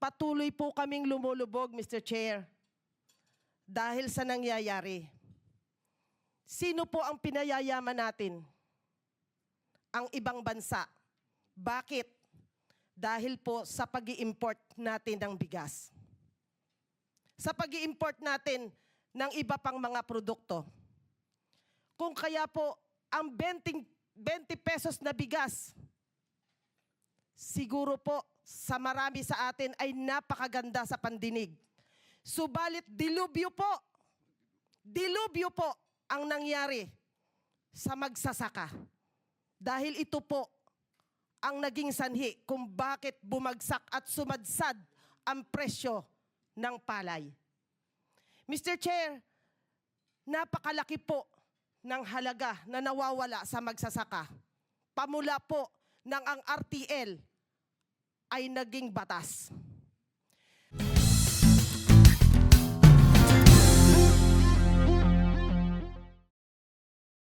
patuloy po kaming lumulubog, Mr. Chair, dahil sa nangyayari. Sino po ang pinayayaman natin? Ang ibang bansa. Bakit? Dahil po sa pag import natin ng bigas. Sa pag import natin ng iba pang mga produkto. Kung kaya po, ang 20, 20 pesos na bigas, siguro po sa marami sa atin ay napakaganda sa pandinig. Subalit dilubyo po, dilubyo po ang nangyari sa magsasaka. Dahil ito po ang naging sanhi kung bakit bumagsak at sumadsad ang presyo ng palay. Mr. Chair, napakalaki po ng halaga na nawawala sa magsasaka. Pamula po ng ang RTL ay naging batas.